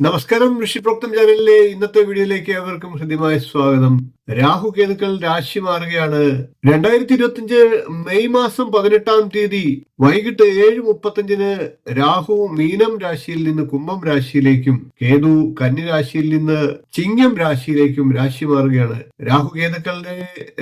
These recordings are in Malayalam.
നമസ്കാരം ഋഷിപ്രോക്തം ചാനലിലെ ഇന്നത്തെ വീഡിയോയിലേക്ക് ഏവർക്കും ഹൃദ്യമായ സ്വാഗതം. രാഹു കേതുക്കൾ രാശി മാറുകയാണ്. രണ്ടായിരത്തി ഇരുപത്തിയഞ്ച് മെയ് മാസം പതിനെട്ടാം തീയതി വൈകിട്ട് ഏഴ് മുപ്പത്തഞ്ചിന് രാഹു മീനം രാശിയിൽ നിന്ന് കുംഭം രാശിയിലേക്കും കേതു കന്നി രാശിയിൽ നിന്ന് ചിങ്ങം രാശിയിലേക്കും രാശി മാറുകയാണ്. രാഹു കേതുക്കളുടെ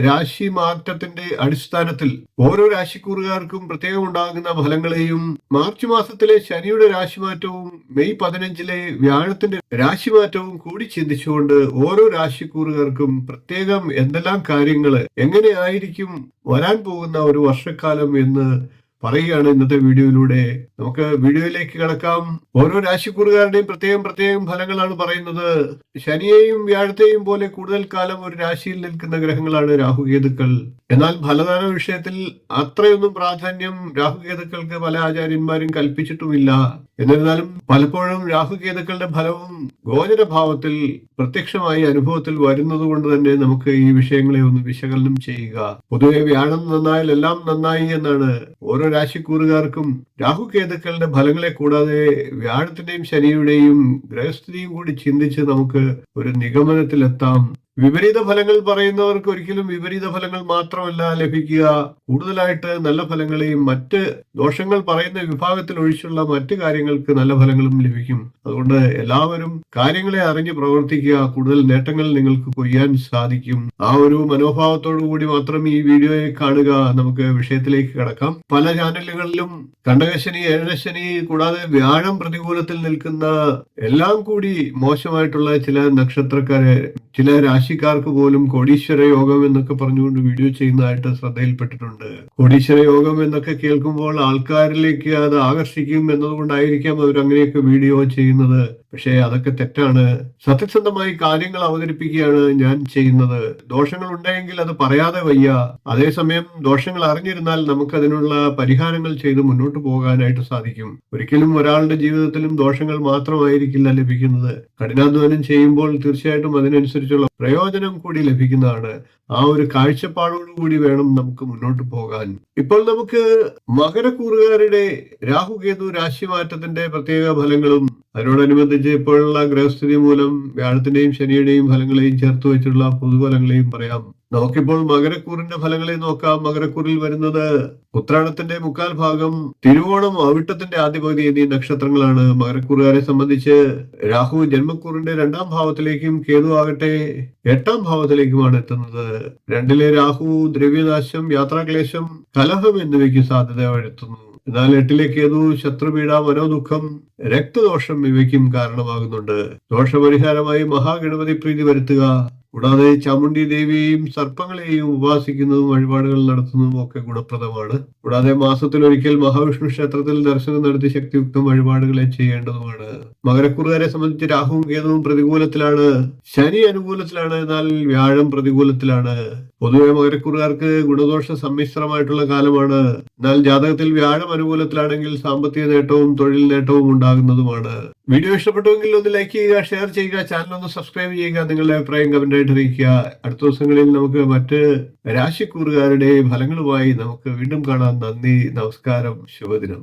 രാശി മാറ്റത്തിന്റെ അടിസ്ഥാനത്തിൽ ഓരോ രാശിക്കൂറുകാർക്കും പ്രത്യേകം ഉണ്ടാകുന്ന ഫലങ്ങളെയും മാർച്ച് മാസത്തിലെ ശനിയുടെ രാശിമാറ്റവും മെയ് പതിനഞ്ചിലെ വ്യാഴത്തിന്റെ രാശിമാറ്റവും കൂടി ചിന്തിച്ചുകൊണ്ട് ഓരോ രാശിക്കൂറുകാർക്കും പ്രത്യേകം എന്തെല്ലാം കാര്യങ്ങൾ എങ്ങനെയായിരിക്കും വരാൻ പോകുന്ന ഒരു വർഷക്കാലം എന്ന് പറയുകയാണ് ഇന്നത്തെ വീഡിയോയിലൂടെ. നമുക്ക് വീഡിയോയിലേക്ക് കിടക്കാം. ഓരോ രാശിക്കൂറുകാരുടെയും പ്രത്യേകം പ്രത്യേകം ഫലങ്ങളാണ് പറയുന്നത്. ശനിയെയും വ്യാഴത്തെയും പോലെ കൂടുതൽ കാലം ഒരു രാശിയിൽ നിൽക്കുന്ന ഗ്രഹങ്ങളാണ് രാഹുകേതുക്കൾ. എന്നാൽ ഫലദാന വിഷയത്തിൽ അത്രയൊന്നും പ്രാധാന്യം രാഹുകേതുക്കൾക്ക് പല ആചാര്യന്മാരും കൽപ്പിച്ചിട്ടുമില്ല. എന്നിരുന്നാലും പലപ്പോഴും രാഹുകേതുക്കളുടെ ഫലവും ഗോചരഭാവത്തിൽ പ്രത്യക്ഷമായി അനുഭവത്തിൽ വരുന്നത് കൊണ്ട് തന്നെ നമുക്ക് ഈ വിഷയങ്ങളെ ഒന്ന് വിശകലനം ചെയ്യുക. പൊതുവെ വ്യാഴം നന്നായാൽ എല്ലാം നന്നായി എന്നാണ് ഓരോ രാശിക്കൂറുകാർക്കും രാഹുകേതുക്കളുടെ ഫലങ്ങളെ കൂടാതെ വ്യാഴത്തിന്റെയും ശനിയുടെയും ഗ്രഹസ്ഥിതിയും കൂടി ചിന്തിച്ച് നമുക്ക് ഒരു നിഗമനത്തിലെത്താം വിപരീത ഫലങ്ങൾ പറയുന്നവർക്ക് ഒരിക്കലും വിപരീത ഫലങ്ങൾ മാത്രമല്ല ലഭിക്കുക. കൂടുതലായിട്ട് നല്ല ഫലങ്ങളെയും മറ്റ് ദോഷങ്ങൾ പറയുന്ന വിഭാഗത്തിൽ ഒഴിച്ചുള്ള മറ്റ് കാര്യങ്ങൾക്ക് നല്ല ഫലങ്ങളും ലഭിക്കും. അതുകൊണ്ട് എല്ലാവരും കാര്യങ്ങളെ അറിഞ്ഞ് പ്രവർത്തിക്കുക. കൂടുതൽ നേട്ടങ്ങൾ നിങ്ങൾക്ക് കൊയ്യാൻ സാധിക്കും. ആ ഒരു മനോഭാവത്തോടു കൂടി മാത്രം ഈ വീഡിയോയെ കാണുക. നമുക്ക് വിഷയത്തിലേക്ക് കടക്കാം. പല ചാനലുകളിലും കണ്ടകശനി ഏഴരശനി കൂടാതെ വ്യാഴം പ്രതികൂലത്തിൽ നിൽക്കുന്ന എല്ലാം കൂടി മോശമായിട്ടുള്ള ചില നക്ഷത്രക്കാരെ ചില രാശിക്കാർക്ക് പോലും കോടീശ്വര യോഗം എന്നൊക്കെ പറഞ്ഞുകൊണ്ട് വീഡിയോ ചെയ്യുന്നതായിട്ട് ശ്രദ്ധയിൽപ്പെട്ടിട്ടുണ്ട്. കോടീശ്വര യോഗം എന്നൊക്കെ കേൾക്കുമ്പോൾ ആൾക്കാരിലേക്ക് അത് ആകർഷിക്കും എന്നതുകൊണ്ടായിരിക്കാം അവർ അങ്ങനെയൊക്കെ വീഡിയോ ചെയ്യുന്നത്. പക്ഷേ അതൊക്കെ തെറ്റാണ്. സത്യസന്ധമായി കാര്യങ്ങൾ അവതരിപ്പിക്കുകയാണ് ഞാൻ ചെയ്യുന്നത്. ദോഷങ്ങൾ ഉണ്ടെങ്കിൽ അത് പറയാതെ വയ്യ. അതേസമയം ദോഷങ്ങൾ അറിഞ്ഞിരുന്നാൽ നമുക്ക് അതിനുള്ള പരിഹാരങ്ങൾ ചെയ്ത് മുന്നോട്ട് പോകാനായിട്ട് സാധിക്കും. ഒരിക്കലും ഒരാളുടെ ജീവിതത്തിലും ദോഷങ്ങൾ മാത്രമായിരിക്കില്ല ലഭിക്കുന്നത്. കഠിനാധ്വാനം ചെയ്യുമ്പോൾ തീർച്ചയായിട്ടും അതിനനുസരിച്ചുള്ള പ്രയോജനം കൂടി ലഭിക്കുന്നതാണ്. ആ ഒരു കാഴ്ചപ്പാടോടുകൂടി വേണം നമുക്ക് മുന്നോട്ട് പോകാൻ. ഇപ്പോൾ നമുക്ക് മകരക്കൂറുകാരുടെ രാഹുകേതു രാശിമാറ്റത്തിന്റെ പ്രത്യേക ഫലങ്ങളും അതിനോടനുബന്ധിച്ച് ഇപ്പോഴുള്ള ഗ്രഹസ്ഥിതി മൂലം വ്യാഴത്തിന്റെയും ശനിയുടെയും ഫലങ്ങളെയും ചേർത്ത് വെച്ചിട്ടുള്ള പൊതുഫലങ്ങളെയും പറയാം. നമുക്കിപ്പോൾ മകരക്കൂറിന്റെ ഫലങ്ങളെ നോക്കാം. മകരക്കൂറിൽ വരുന്നത് ഉത്രാടത്തിന്റെ മുക്കാൽ ഭാഗം തിരുവോണം അവിട്ടത്തിന്റെ ആദ്യപകുതി എന്നീ നക്ഷത്രങ്ങളാണ്. മകരക്കൂറുകാരെ സംബന്ധിച്ച് രാഹു ജന്മക്കൂറിന്റെ രണ്ടാം ഭാവത്തിലേക്കും കേതു ആകട്ടെ എട്ടാം ഭാവത്തിലേക്കുമാണ് എത്തുന്നത്. രണ്ടിലെ രാഹു ദ്രവ്യനാശം യാത്രാക്ലേശം കലഹം എന്നിവയ്ക്ക് സാധ്യത വരുത്തുന്നു എന്നാൽ എട്ടിലേക്ക് ഏതു ശത്രുപീഡ മനോദുഃഖം രക്തദോഷം ഇവയ്ക്കും കാരണമാകുന്നുണ്ട്. ദോഷപരിഹാരമായി മഹാഗണപതി പ്രീതി വരുത്തുക. കൂടാതെ ചാമുണ്ഡി ദേവിയെയും സർപ്പങ്ങളെയും ഉപാസിക്കുന്നതും വഴിപാടുകൾ നടത്തുന്നതും ഒക്കെ ഗുണപ്രദമാണ്. കൂടാതെ മാസത്തിൽ ഒരിക്കൽ മഹാവിഷ്ണു ക്ഷേത്രത്തിൽ ദർശനം നടത്തി ശക്തിയുക്തം വഴിപാടുകളെ ചെയ്യേണ്ടതുമാണ്. മകരക്കുറുകാരെ സംബന്ധിച്ച് രാഹുവും കേതുവും പ്രതികൂലത്തിലാണ്. ശനി അനുകൂലത്തിലാണ് എന്നാൽ വ്യാഴം പ്രതികൂലത്തിലാണ്. പൊതുവെ മകരക്കുറുകാർക്ക് ഗുണദോഷ സമ്മിശ്രമായിട്ടുള്ള കാലമാണ്. എന്നാൽ ജാതകത്തിൽ വ്യാഴം അനുകൂലത്തിലാണെങ്കിൽ സാമ്പത്തിക നേട്ടവും തൊഴിൽ നേട്ടവും ഉണ്ടാകുന്നതുമാണ്. വീഡിയോ ഇഷ്ടപ്പെട്ടുവെങ്കിൽ ഒന്ന് ലൈക്ക് ചെയ്യുക ഷെയർ ചെയ്യുക ചാനൽ ഒന്ന് സബ്സ്ക്രൈബ് ചെയ്യുക നിങ്ങളുടെ അഭിപ്രായം കമന്റ് ആയിട്ട് അറിയിക്കുക. അടുത്ത ദിവസങ്ങളിൽ നമുക്ക് മറ്റ് രാശിക്കൂറുകാരുടെ ഫലങ്ങളുമായി നമുക്ക് വീണ്ടും കാണാം. നന്ദി നമസ്കാരം ശുഭദിനം.